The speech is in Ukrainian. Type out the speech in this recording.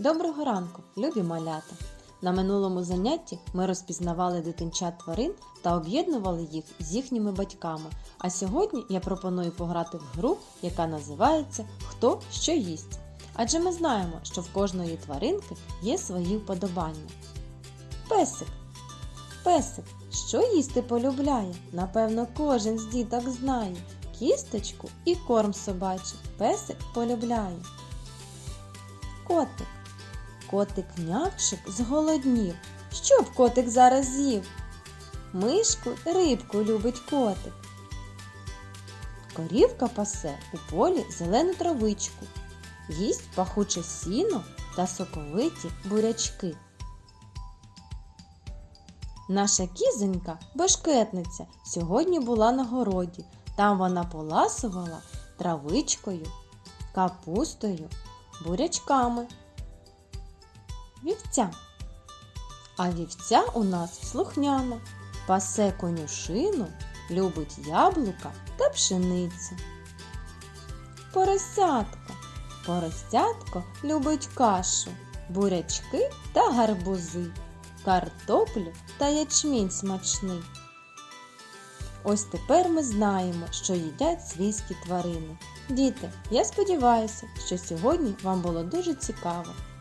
Доброго ранку, любі малята! На минулому занятті ми розпізнавали дитинчат тварин та об'єднували їх з їхніми батьками. А сьогодні я пропоную пограти в гру, яка називається Хто що їсть. Адже ми знаємо, що в кожної тваринки є свої вподобання. Песик. Песик, що їсти полюбляє? Напевно, кожен з діток знає. Кісточку і корм собачий песик полюбляє. Котик. Котик нявчик зголоднів. Що б котик зараз з'їв? Мишку, рибку любить котик. Корівка пасе у полі зелену травичку. Їсть пахуче сіно та соковиті бурячки. Наша кізонька, бешкетниця, сьогодні була на городі. Там вона поласувала травичкою, капустою, бурячками. Вівця. А вівця у нас слухняна, пасе конюшину, любить яблука та пшеницю. Поросятко. Поросятко любить кашу, бурячки та гарбузи, картоплю та ячмінь смачний. Ось тепер ми знаємо, що їдять свійські тварини. Діти, я сподіваюся, що сьогодні вам було дуже цікаво.